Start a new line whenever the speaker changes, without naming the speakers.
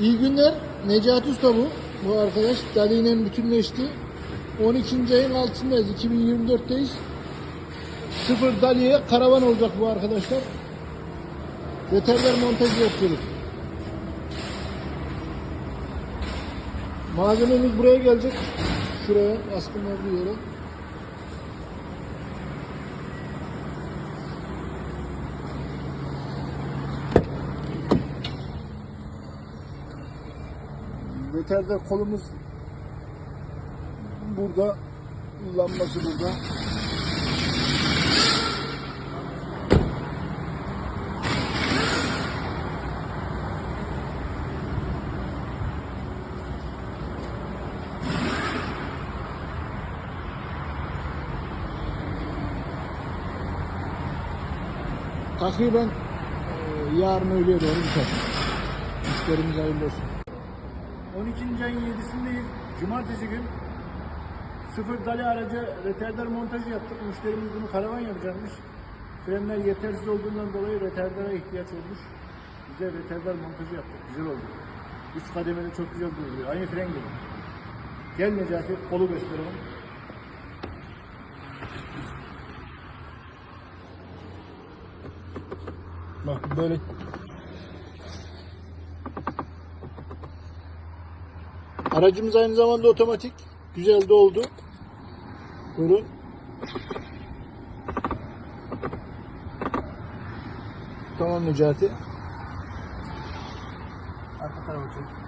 İyi günler. Necati Usta bu. Bu arkadaş Dali'yle bütünleşti. 12. ayın altındayız. 2024'teyiz. Sıfır Dali'ye karavan olacak bu arkadaşlar. Veteriner montajı yapıyoruz. Malzememiz buraya gelecek. Şuraya askın olduğu yere. Veterde kolumuz burada. Lambası burada. Takriben e, yarın öğleye doğru biter. İşlerimiz hayırlı olsun.
12. ayın 7'sindeyiz. Cumartesi gün sıfır dali araca retarder montajı yaptık. Müşterimiz bunu karavan yapacakmış. Frenler yetersiz olduğundan dolayı retardera ihtiyaç olmuş. Biz de retarder montajı yaptık. Güzel oldu. Üç kademeli çok güzel duruyor. Aynı fren gibi. Gel Necati kolu gösterelim.
Bak böyle Aracımız aynı zamanda otomatik. Güzel de oldu. Buyurun. Tamam Necati.
Arka tarafa çek.